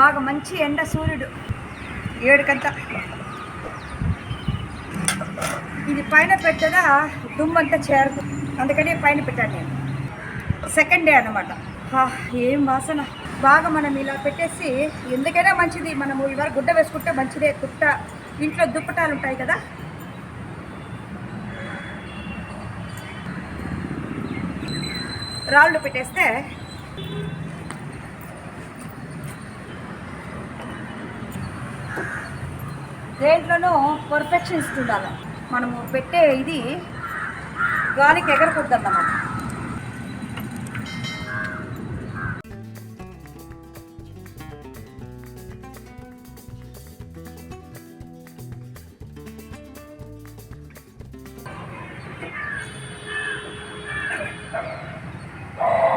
బాగా మంచి ఎండ సూర్యుడు. ఏడుకంతా. ఇది పైన పెట్టగా దుమ్మంతా చేరుకు. అందుకని పైన పెట్టాను నేను. సెకండ్ డే అనమాట ఏం వాసన. బాగా మనం ఇలా పెట్టేసి ఎందుకైనా మంచిది. మనము ఇవాళ గుడ్డ వేసుకుంటే మంచిదే. కుట్ట ఇంట్లో దుప్పటాలు ఉంటాయి కదా. రాళ్ళు పెట్టేస్తే దేంట్లోనూ పర్ఫెక్షనిస్ట్ ఉండాలి మనము పెట్టే ఇది గాలికి ఎగరకూడదు అన్నమాట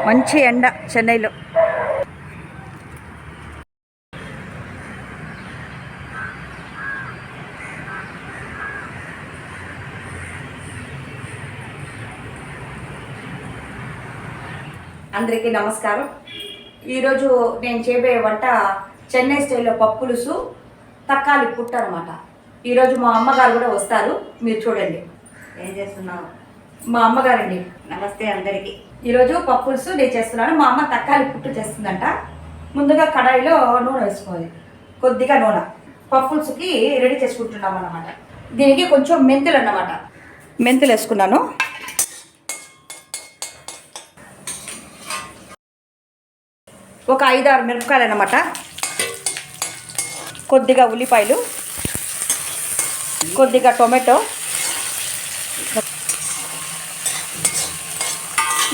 మంచి ఎండ చెన్నైలో. అందరికీ నమస్కారం. ఈరోజు నేను చేయబోయే వంట చెన్నై స్టైల్లో పప్పులుసు తక్కాలి పుట్ట అనమాట ఈరోజు మా అమ్మగారు కూడా వస్తారు మీరు చూడండి. ఏం చేస్తున్నావు? మా అమ్మగారండి. నమస్తే అందరికి. ఈరోజు పప్పులుసు నేను చేస్తున్నాను. మా అమ్మ తక్కాలి పుట్టు చేస్తుందంట. ముందుగా కడాయిలో నూనె వేసుకోవాలి. కొద్దిగా నూనె. పప్పులుసుకి రెడీ చేసుకుంటున్నాం అన్నమాట దీనికి కొంచెం మెంతులు అన్నమాట. మెంతులు వేసుకున్నాను. ఒక ఐదారు మిరపకాయలు అనమాట కొద్దిగా ఉల్లిపాయలు కొద్దిగా టొమాటో.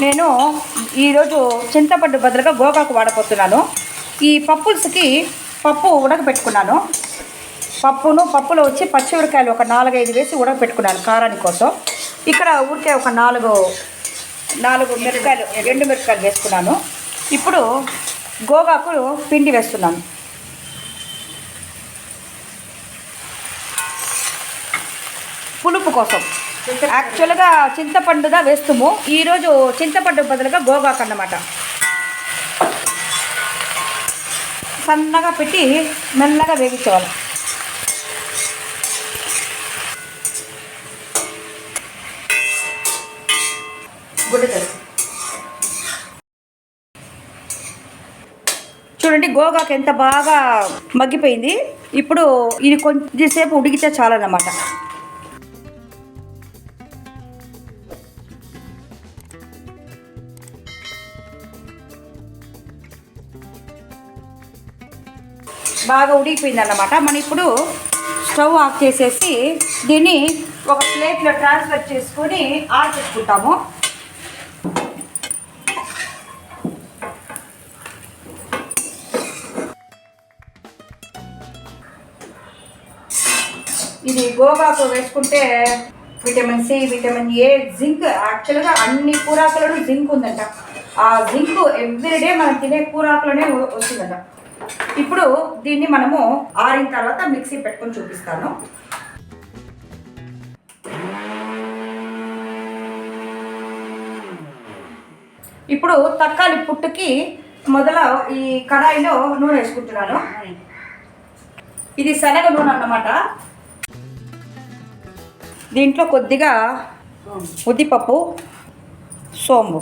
నేను ఈరోజు చింతపండు బదులుగా గోగాకు వాడబోతున్నాను. ఈ పప్పుల్స్కి పప్పు ఉడకబెట్టుకున్నాను. పప్పును పప్పులో వచ్చి పచ్చిమిరకాయలు ఒక నాలుగైదు వేసి ఉడకబెట్టుకున్నాను కారాని కోసం. ఇక్కడ ఊరికే ఒక నాలుగు నాలుగు మిరపకాయలు ఎండు మిరపకాయలు వేసుకున్నాను. ఇప్పుడు గోగాకు పిండి వేస్తున్నాను. పులుపు కోసం. యాక్చువల్గా చింతపండుగా వేస్తాము. ఈరోజు చింతపండు బదులుగా గోగాకు అన్నమాట. సన్నగా పెట్టి మెల్లగా వేగించేవాళ్ళం చూడండి గోగాకు ఎంత బాగా మగ్గిపోయింది ఇప్పుడు ఇది కొంచెంసేపు ఉడికితే చాలన్నమాట. బాగా ఉడికిపోయింది అన్నమాట మనం ఇప్పుడు స్టవ్ ఆఫ్ చేసేసి దీన్ని ఒక ప్లేట్లో ట్రాన్స్ఫర్ చేసుకొని ఆరబెట్టుకుంటాము. గోగాకు వేసుకుంటే vitamin C vitamin A zinc యాక్చువల్గా అన్ని కూరాకులను జింక్ ఉందంట. ఆ జింక్ ఎవ్రీడే మనం తినే కూరాకులోనే వస్తుందంట. ఇప్పుడు దీన్ని మనము ఆరిన తర్వాత మిక్సీ పెట్టుకొని చూపిస్తాను. ఇప్పుడు తక్కాలి పుట్టుకి మొదల ఈ కడాయిలో నూనె వేసుకుంటున్నాను. ఇది శనగ నూనె అన్నమాట. దీంట్లో కొద్దిగా ఉద్దిపప్పు సోంబు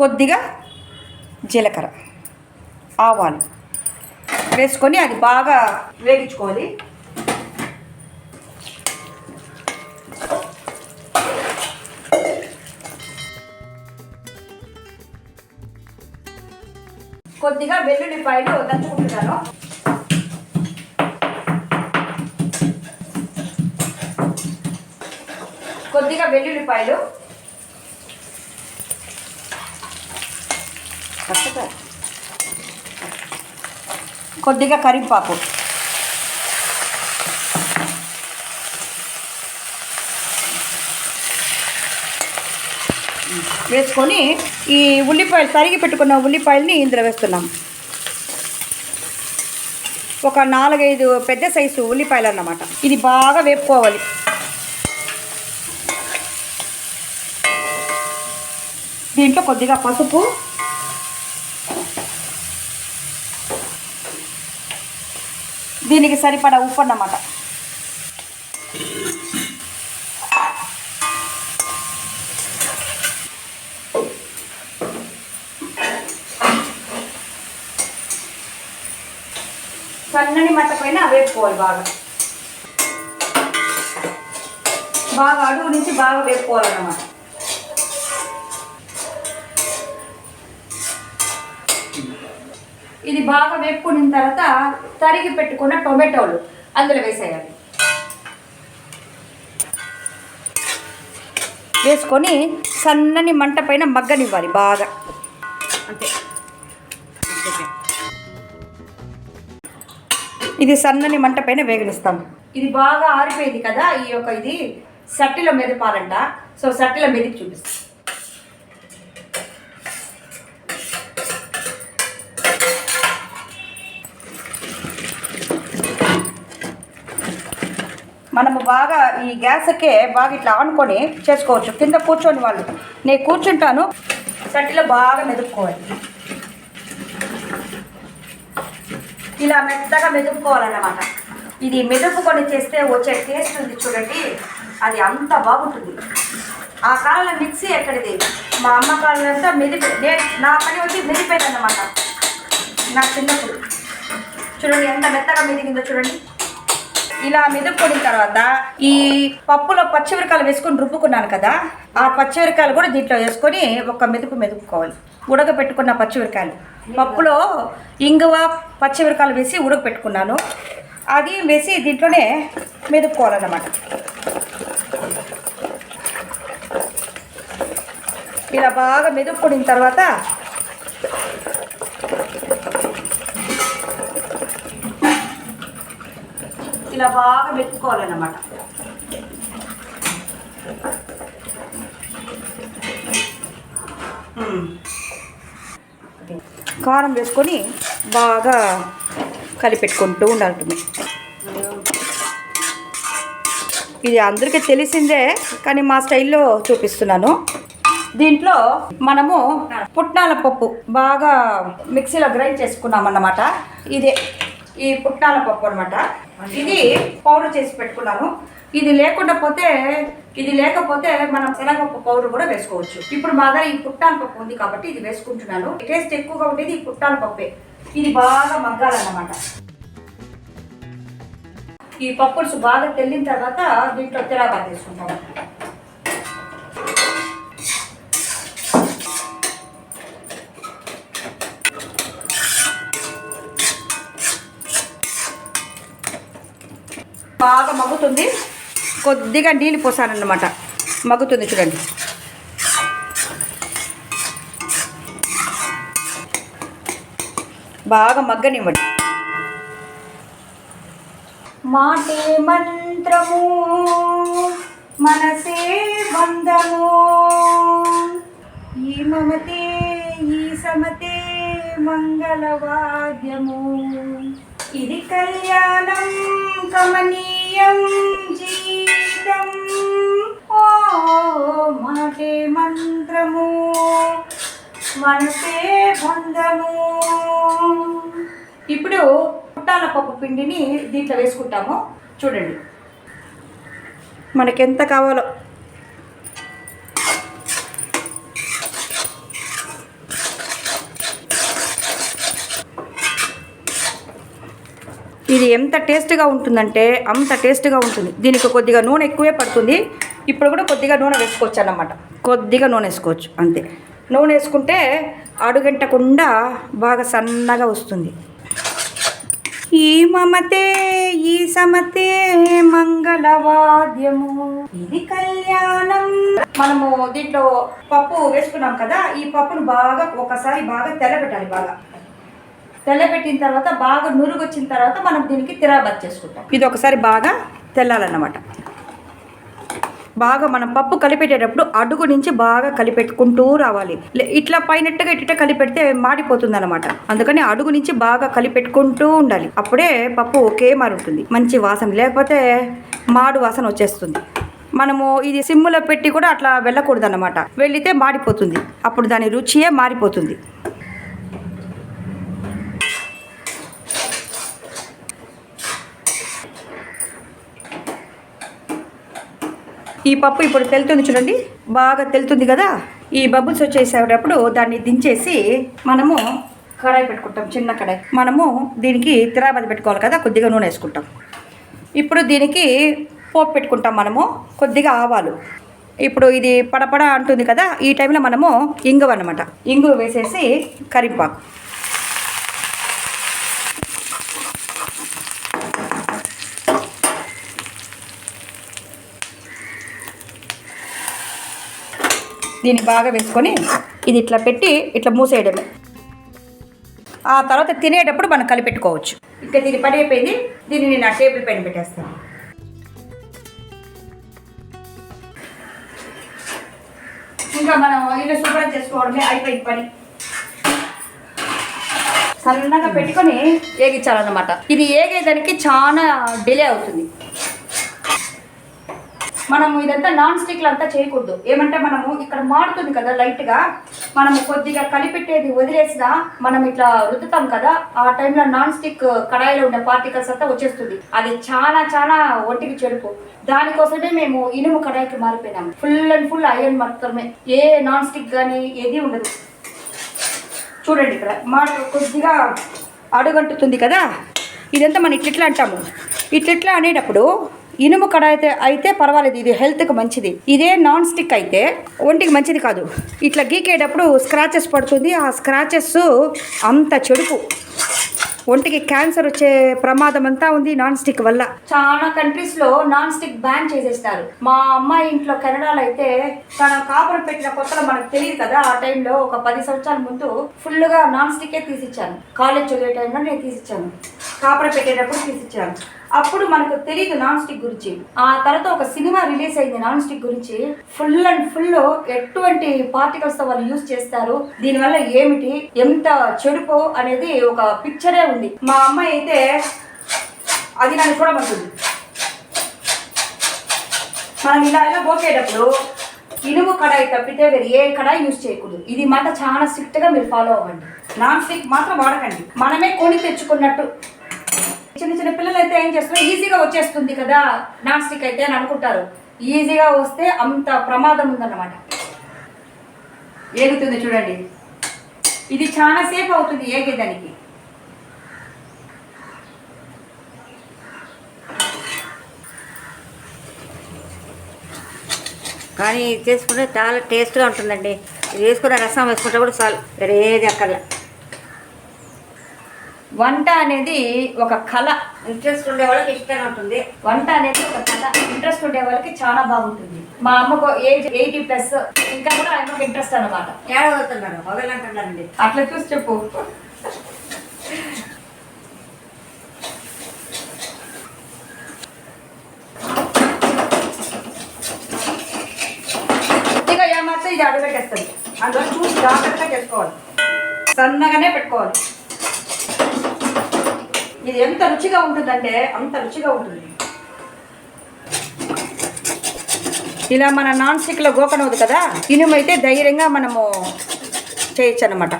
కొద్దిగా జీలకర్ర ఆవాలు వేసుకొని అది బాగా వేగించుకోవాలి. కొద్దిగా వెల్లుల్లిపాయలు దంచుకుంటున్నాను. కొద్దిగా వెల్లుల్లిపాయలు. కొద్దిగా కరింపాకు వేసుకొని ఈ ఉల్లిపాయలు తరిగి పెట్టుకున్న ఉల్లిపాయలని ఇందులో వేస్తున్నాం. ఒక నాలుగైదు పెద్ద సైజు ఉల్లిపాయలు అన్నమాట. ఇది బాగా వేపుకోవాలి. దీంట్లో కొద్దిగా పసుపు. దీనికి సరిపడా ఉప్పు అన్నమాట. సన్నని మట్ట పైన వేపుకోవాలి బాగా. బాగా అడుగు నుంచి బాగా వేపుకోవాలన్నమాట. ఇది బాగా వేపుకున్న తర్వాత తరిగి పెట్టుకున్న టొమాటోలు అందులో వేసేయాలి. వేసుకొని సన్నని మంట పైన మగ్గనివ్వాలి బాగా. అంతే. ఇది సన్నని మంట పైన వేగనిస్తాం. ఇది బాగా ఆరిపోయింది కదా ఈ యొక్క ఇది సట్టిలో మెదపాలంట. సో సట్టిలో మెదిపి చూపిస్తాం. మనము బాగా ఈ గ్యాస్కే బాగా ఇట్లా ఆనుకొని చేసుకోవచ్చు. కింద కూర్చొని వాళ్ళు. నేను కూర్చుంటాను. సట్టిలో బాగా మెదుపుకోవాలి. ఇలా మెత్తగా మెదుపుకోవాలన్నమాట. ఇది మెదుపుకొని చేస్తే వచ్చే టేస్ట్ ఉంది చూడండి. అది అంత బాగుంటుంది. ఆ కాలంలో మిక్సీ ఎక్కడిది? మా అమ్మ కాలంలో అంతా మెదిపి నేను నా పని వచ్చి మెదిపేదన్నమాట. నా చిన్నప్పుడు. చూడండి ఎంత మెత్తగా మెదిగిందో చూడండి. ఇలా మెదుపుకున్న తర్వాత ఈ పప్పులో పచ్చిమిరకాయలు వేసుకొని రుబ్బుకున్నాను కదా ఆ పచ్చిమిరకాయలు కూడా దీంట్లో వేసుకొని ఒక మెదుపు మెదుపుకోవాలి. ఉడకపెట్టుకున్న పచ్చిమిరకాయలు. పప్పులో ఇంగువ పచ్చిమిరకాయలు వేసి ఉడకపెట్టుకున్నాను అది వేసి దీంట్లోనే మెదుపుకోవాలన్నమాట. ఇలా బాగా మెదుపుకున్న తర్వాత ఇలా బాగా పెట్టుకోవాలన్నమాట కారం వేసుకొని బాగా కలిపెట్టుకుంటూ ఉండాలి ఇది అందరికీ తెలిసిందే కానీ మా స్టైల్లో చూపిస్తున్నాను. దీంట్లో మనము పుట్నాల పప్పు బాగా మిక్సీలో గ్రైండ్ చేసుకున్నాం అన్నమాట ఇదే ఈ పుట్నాల పప్పు అనమాట ఇది పౌడర్ చేసి పెట్టుకున్నాను. ఇది లేకుండా పోతే ఇది లేకపోతే మనం శనగపప్పు పౌడర్ కూడా వేసుకోవచ్చు. ఇప్పుడు మా దగ్గర ఈ పుట్టాల పప్పు ఉంది కాబట్టి ఇది వేసుకుంటున్నాను. టేస్ట్ ఎక్కువగా ఉండేది ఈ పుట్టాల పప్పే. ఇది బాగా మగ్గాలన్నమాట. ఈ పప్పులుసు బాగా తెల్లిన తర్వాత దీంట్లో తిరాబాత్ తీసుకుంటాము బాగా మగ్గుతుంది. కొద్దిగా నీళ్ళు పోసానన్నమాట. మగ్గుతుంది చూడండి. బాగా మగ్గనివ్వండి. మాటే మంత్రము మనసే బంధము ఈ మమతే ఈ సమతే మంగళవాద్యము. ఇది కళ్యాణం. బంధము ఇప్పుడు పుట్టాల పప్పు పిండిని దీంట్లో వేసుకుంటాము. చూడండి. మనకెంత కావాలో. ఇది ఎంత టేస్ట్గా ఉంటుందంటే అంత టేస్ట్గా ఉంటుంది. దీనికి కొద్దిగా నూనె ఎక్కువే పడుతుంది. ఇప్పుడు కూడా కొద్దిగా నూనె వేసుకోవచ్చు అన్నమాట కొద్దిగా నూనె వేసుకోవచ్చు. అంతే. నూనె వేసుకుంటే అడుగంటకుండా బాగా సన్నగా వస్తుంది. ఈ మమతే ఈ సమతే మంగళవాద్యము. ఇది కళ్యాణం. మనము దీంట్లో పప్పు వేసుకున్నాం కదా ఈ పప్పును బాగా ఒకసారి బాగా తెల్లబెట్టాలి బాగా. తెల్లబెట్టిన తర్వాత బాగా నురుగు వచ్చిన తర్వాత మనం దీనికి తిరాబత్ చేసుకుంటాం ఇది ఒకసారి బాగా తెల్లాలన్నమాట. బాగా మనం పప్పు కలిపెట్టేటప్పుడు అడుగు నుంచి బాగా కలిపెట్టుకుంటూ రావాలి. లే- ఇట్లా పైనట్టుగా ఇట్ట కలిపెడితే మాడిపోతుంది అనమాట అందుకని అడుగు నుంచి బాగా కలిపెట్టుకుంటూ ఉండాలి. అప్పుడే పప్పు ఒకే మారుంటుంది మంచి వాసన లేకపోతే మాడు వాసన వచ్చేస్తుంది. మనము ఇది సిమ్ములో పెట్టి కూడా అట్లా వెళ్ళకూడదు అనమాట వెళితే మాడిపోతుంది. అప్పుడు దాని రుచియే మారిపోతుంది. ఈ పప్పు ఇప్పుడు తెలుతుంది చూడండి. బాగా తెలుతుంది కదా? ఈ బబుల్స్ వచ్చేసేటప్పుడు దాన్ని దించేసి మనము కడాయి పెట్టుకుంటాం చిన్న కడాయి. మనము దీనికి తిరాబది పెట్టుకోవాలి కదా కొద్దిగా నూనె వేసుకుంటాం. ఇప్పుడు దీనికి పోపు పెట్టుకుంటాం మనము కొద్దిగా ఆవాలు. ఇప్పుడు ఇది పడపడ అంటుంది కదా ఈ టైంలో మనము ఇంగువ అనమాట ఇంగువ వేసేసి కరింపాకు దీన్ని బాగా వేసుకొని ఇది ఇట్లా పెట్టి ఇట్లా మూసేయడమే. ఆ తర్వాత తినేటప్పుడు మనం కలిపెట్టుకోవచ్చు ఇంకా దీని పని అయిపోయింది. దీన్ని నేను ఆ టేబుల్ పైన పెట్టేస్తాను. ఇంకా మనం ఇల్లు శుభ్రం చేసుకోవడమే అయిపోయింది పని. సన్నగా పెట్టుకొని ఏగించాలన్నమాట ఇది ఏగేదానికి చాలా డిలే అవుతుంది. మనము ఇదంతా నాన్ స్టిక్లు అంతా చేయకూడదు. ఏమంటే మనము ఇక్కడ మాడుతుంది కదా లైట్గా మనము కొద్దిగా కలిపెట్టేది వదిలేసినా మనం ఇట్లా రుద్దుతాం కదా ఆ టైంలో నాన్ స్టిక్ కడాయిలో ఉండే పార్టికల్స్ అంతా వచ్చేస్తుంది. అది చాలా చాలా ఒంటికి చెడుపు దానికోసమే మేము ఇనుము కడాయికి మారిపోయినాము. ఫుల్ అండ్ ఫుల్ ఐరన్ మాత్రమే. ఏ నాన్ స్టిక్ కానీ ఏది ఉండదు. చూడండి ఇక్కడ. మాట కొద్దిగా అడుగంటుతుంది కదా. ఇదంతా మనం ఇట్లా అంటాము. ఇట్లా అనేటప్పుడు ఇనుము కడాయి అయితే అయితే పర్వాలేదు ఇది హెల్త్కి మంచిది. ఇదే నాన్ స్టిక్ అయితే ఒంటికి మంచిది కాదు. ఇట్లా గీకేటప్పుడు స్క్రాచెస్ పడుతుంది. ఆ స్క్రాచెస్ అంత చెడుపు ఒంటికి క్యాన్సర్ వచ్చే ప్రమాదం అంతా ఉంది నాన్ స్టిక్ వల్ల. చాలా కంట్రీస్లో నాన్ స్టిక్ బ్యాన్ చేసేస్తారు. మా అమ్మాయి ఇంట్లో కెనడాలో అయితే తన కాపురం పెట్టిన కొత్తలో మనకు తెలియదు కదా ఆ టైంలో ఒక పది సంవత్సరాల ముందు ఫుల్గా నాన్ స్టిక్కే తీసిచ్చాను. కాలేజ్ చదివే టైంలో నేను తీసిచ్చాను. కాపురం పెట్టేటప్పుడు తీసిచ్చాను. అప్పుడు మనకు తెలియదు నాన్ స్టిక్ గురించి. ఆ తర్వాత ఒక సినిమా రిలీజ్ అయింది నాన్ స్టిక్ గురించి. ఫుల్ అండ్ ఫుల్ ఎటువంటి పార్టికల్స్తో వాళ్ళు యూజ్ చేస్తారు. దీనివల్ల ఏమిటి ఎంత చెడుపో అనేది ఒక పిక్చరే ఉంది మా అమ్మాయి అయితే అది నన్ను చూడమంటుంది. మనం ఇలా ఇలా పోసేటప్పుడు ఇనుము కడాయి తప్పితే వేరే ఏ కడాయి యూజ్ చేయకూడదు. ఇది మాట చాలా స్ట్రిక్ట్గా మీరు ఫాలో అవ్వండి. నాన్ స్టిక్ మాత్రం వాడకండి. మనమే కొని తెచ్చుకున్నట్టు. చిన్న చిన్న పిల్లలు అయితే ఏం చేస్తున్నారు ఈజీగా వచ్చేస్తుంది కదా. నాన్ స్టిక్ అయితే అని అనుకుంటారు. ఈజీగా వస్తే అంత ప్రమాదం ఉందన్నమాట. ఏగుతుంది చూడండి. ఇది చాలా సేపు అవుతుంది ఏగేదానికి. కానీ ఇది చేసుకుంటే చాలా టేస్ట్గా ఉంటుందండి. ఇది వేసుకున్న రసం వేసుకుంటే కూడా చాలు వేరే ఏది అక్కర్లే. వంట అనేది ఒక కళ. ఇంట్రెస్ట్ ఉండే వాళ్ళకి ఇష్టంగా ఉంటుంది. వంట అనేది ఒక కళ. ఇంట్రెస్ట్ ఉండే వాళ్ళకి చాలా బాగుంటుంది. మా అమ్మకు ఏజ్ ఎయిటీ ప్లస్ ఇంకా కూడా ఆయనకు ఇంట్రెస్ట్ అన్నమాట. ఏడ అవుతున్నారు మొదలు అంటున్నారండి అట్లా చూసి చెప్పు ఇక ఏమాత్రం ఇది అడుగట్టేస్తుంది అందులో చూసి జాగ్రత్తగా చేసుకోవాలి. సన్నగానే పెట్టుకోవాలి. ఇది ఎంత రుచిగా ఉంటుందంటే అంత రుచిగా ఉంటుంది. ఇలా మన నాన్ స్టిక్లో గోకనవదు కదా ఇనుమైతే ధైర్యంగా మనము చేయొచ్చు అనమాట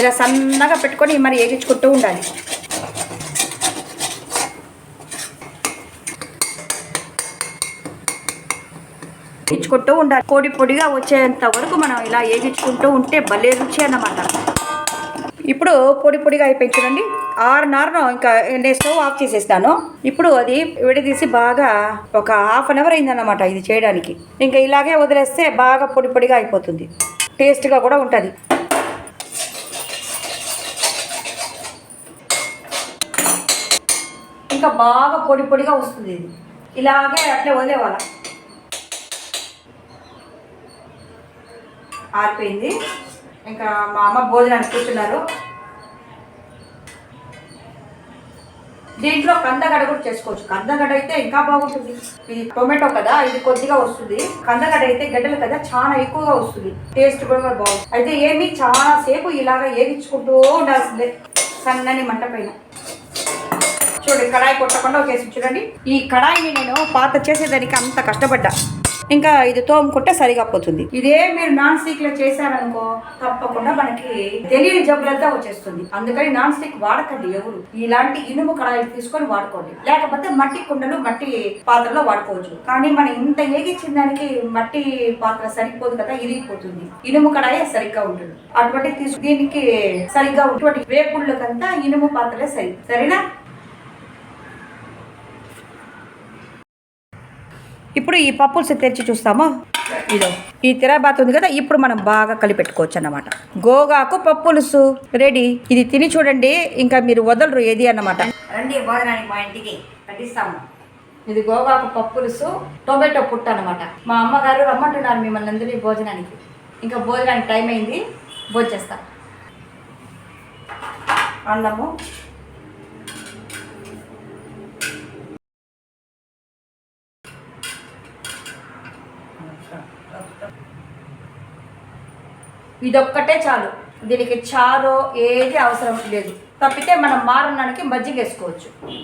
ఇలా సన్నగా పెట్టుకొని మరి ఏగించుకుంటూ ఉండాలి. వేయించుకుంటూ ఉండాలి. పొడి పొడిగా వచ్చేంత వరకు మనం ఇలా ఏగించుకుంటూ ఉంటే భలే రుచి అన్నమాట. ఇప్పుడు పొడి పొడిగా అయిపోయి చూడండి. ఇంకా నేను స్టవ్ ఆఫ్ చేసేస్తాను. ఇప్పుడు అది విడదీసి బాగా ఒక హాఫ్ అన్ అవర్ అయిందన్నమాట ఇది చేయడానికి. ఇంకా ఇలాగే వదిలేస్తే బాగా పొడి పొడిగా అయిపోతుంది. టేస్ట్గా కూడా ఉంటుంది. ఇంకా బాగా పొడి పొడిగా వస్తుంది ఇది. ఇలాగే అట్లే వదిలేవాళ్ళ. ఆరిపోయింది. ఇంకా మా అమ్మ భోజనానికి కూర్చున్నారు. దీంట్లో కందగడ్డ కూడా చేసుకోవచ్చు. కందగడ్డ అయితే ఇంకా బాగుంటుంది. ఇది టొమాటో కదా ఇది కొద్దిగా వస్తుంది. కందగడ్డ అయితే గడ్డలు కదా చాలా ఎక్కువగా వస్తుంది. టేస్ట్ కూడా బాగుంది అయితే ఏమి చాలా సేపు ఇలాగా ఏగించుకుంటూ ఉండాల్సిందే. సన్నని మంట పైన. చూడండి కడాయి కొట్టకుండా ఒకేసి చూడండి ఈ కడాయిని నేను పాత చేసేదానికి అంత కష్టపడ్డా. ఇంకా ఇది తోముకుంటే సరిగా పోతుంది. ఇదే మీరు నాన్ స్టిక్లో చేశారనుకో తప్పకుండా మనకి తెలియని జబ్బులంతా వచ్చేస్తుంది. అందుకని నాన్ స్టిక్ వాడకండి ఎవరు. ఇలాంటి ఇనుము కడాయిలు తీసుకొని వాడుకోండి. లేకపోతే మట్టి కుండలు మట్టి పాత్రలో వాడుకోవచ్చు. కానీ మనం ఇంత ఏగిచ్చిన దానికి మట్టి పాత్ర సరిపోదు కదా ఇరిగిపోతుంది ఇనుము కడాయి సరిగ్గా ఉంటుంది. అటువంటి తీసు దీనికి సరిగ్గా ఉన్నటువంటి వేపుళ్ళకంతా ఇనుము పాత్రలే సరి సరేనా? ఇప్పుడు ఈ పప్పుల్స్ తెరిచి చూస్తామా? ఇదో. ఈ తిరాబాత్ ఉంది కదా ఇప్పుడు మనం బాగా కలిపెట్టుకోవచ్చు అన్నమాట. గోగాకు పప్పులుసు. రెడీ. ఇది తిని చూడండి ఇంకా మీరు వదలరు ఏది అన్నమాట. రండి భోజనానికి మా ఇంటికి కట్టిస్తాము. ఇది గోగాకు పప్పులుసు టొమాటో పుట్ట అన్నమాట. మా అమ్మగారు రమ్మంటున్నారు మిమ్మల్ని అందరినీ భోజనానికి. ఇంకా భోజనానికి టైం అయింది భోజేస్తా అన్నము. ఇదొక్కటే చాలు. దీనికి చారో ఏది అవసరం లేదు. తప్పితే మనం మారణానికి మజ్జిగ వేసుకోవచ్చు.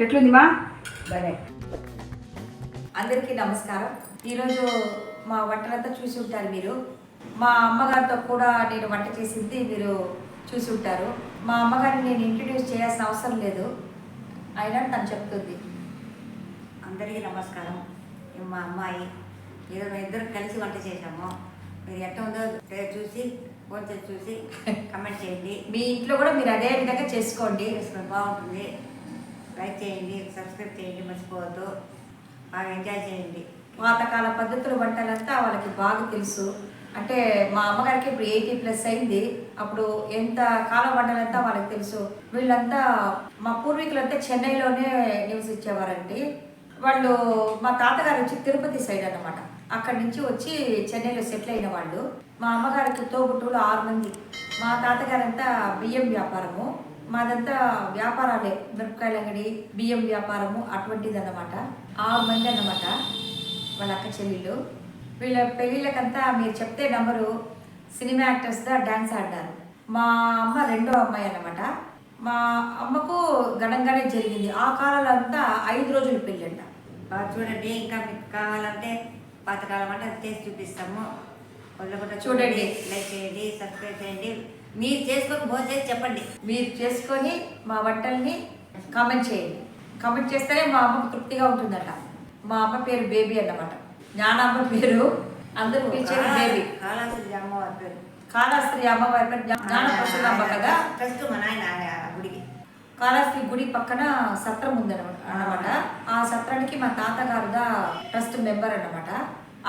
ఎట్లుంది మా? బరే అందరికీ నమస్కారం. ఈరోజు మా వంటలంతా చూసి ఉంటారు మీరు. మా అమ్మగారితో కూడా నేను వంట చేసింది మీరు చూసి ఉంటారు. మా అమ్మగారిని నేను ఇంట్రడ్యూస్ చేయాల్సిన అవసరం లేదు. అయినా తను చెప్తుంది. అందరికీ నమస్కారం. మా అమ్మాయి ఏదో ఇద్దరు కలిసి వంట చేశాము. మీరు ఎట్ట ఉందో చూసి ఫోన్ చేసి చూసి కమెంట్ చేయండి. మీ ఇంట్లో కూడా మీరు అదే విధంగా చేసుకోండి. బాగుంటుంది. లైక్ చేయండి సబ్స్క్రైబ్ చేయండి మర్చిపోవద్దు. బాగా ఎంజాయ్ చేయండి. పాతకాల పద్ధతుల వంటలంతా వాళ్ళకి బాగా తెలుసు. అంటే మా అమ్మగారికి ఇప్పుడు ఎయిటీ ప్లస్ అయింది. అప్పుడు ఎంత కాలం వంటలంతా వాళ్ళకి తెలుసు. వీళ్ళంతా మా పూర్వీకులంతా చెన్నైలోనే నివసించేవారండి. వాళ్ళు మా తాతగారు వచ్చి తిరుపతి సైడ్ అన్నమాట. అక్కడి నుంచి వచ్చి చెన్నైలో సెటిల్ అయిన వాళ్ళు. మా అమ్మగారికి తోబుట్టువులు ఆరు మంది. మా తాతగారంతా బియ్యం వ్యాపారము. మాదంతా వ్యాపారాలే. మిరపకాయల అంగడి బియ్యం వ్యాపారము అటువంటిది అన్నమాట ఆరు మంది అన్నమాట వాళ్ళ అక్క చెల్లెళ్ళు. వీళ్ళ పెళ్ళిళ్ళకంతా మీరు చెప్తే నంబరు సినిమా యాక్టర్స్గా డ్యాన్స్ ఆడినారు మా అమ్మ రెండో అమ్మాయి అన్నమాట. మా అమ్మకు ఘనంగానే జరిగింది. ఆ కాలంలో అంతా ఐదు రోజులు పెళ్ళంట. చూడండి ఇంకా మీకు కావాలంటే పాతకాలం అంటే అది చేసి చూపిస్తాము. కూడా చూడండి. లైక్ చేయండి సబ్స్క్రైబ్ చేయండి. మీరు చేసుకొని భోజనం చేసి చెప్పండి. మీరు చేసుకొని మా వంటల్ని కామెంట్ చేయండి. కామెంట్ చేస్తేనే మా అమ్మకు తృప్తిగా ఉంటుందట. మా అమ్మ పేరు బేబీ అన్నమాట. జ్ఞానామ్మ పేరు అందరూ పిలిచేది బేబీ. కాళాస్త్రి అమ్మవారి పేరు. కాళాస్త్రి అమ్మవారి పేరు జ్ఞా- జ్ఞాన ప్రసన్నమ్మ కదా. ఫస్ట్ మా నాయన కాళాస్త్రి గుడి పక్కన సత్రం ఉందన్నమాట. అన్నమాట ఆ సత్రానికి మా తాతగారుగా ట్రస్ట్ మెంబర్ అన్నమాట.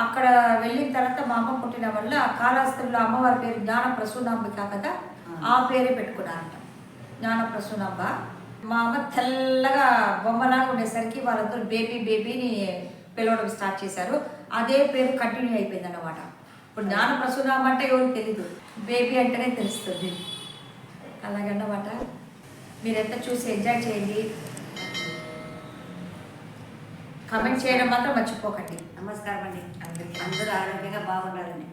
అక్కడ వెళ్ళిన తర్వాత మా అమ్మ పుట్టిన వల్ల కాళాస్త్రిలో అమ్మవారి పేరు జ్ఞాన ప్రసూనాంబిక కదా ఆ పేరే పెట్టుకున్నారంట. జ్ఞాన ప్రసూనాంబ మా అమ్మ తెల్లగా బొమ్మలాగా ఉండేసరికి వాళ్ళందరూ బేబీ బేబీని పిలవడం స్టార్ట్ చేశారు. అదే పేరు కంటిన్యూ అయిపోయింది అన్నమాట ఇప్పుడు జ్ఞాన ప్రసూనాంబ అంటే ఎవరికి తెలీదు. బేబీ అంటేనే తెలుస్తుంది. అలాగన్నమాట. మీరంతా చూసి ఎంజాయ్ చేయండి. కామెంట్ చేయడం మాత్రం మర్చిపోకండి. నమస్కారం అండి. అందరూ ఆరోగ్యంగా బాగుండాలని.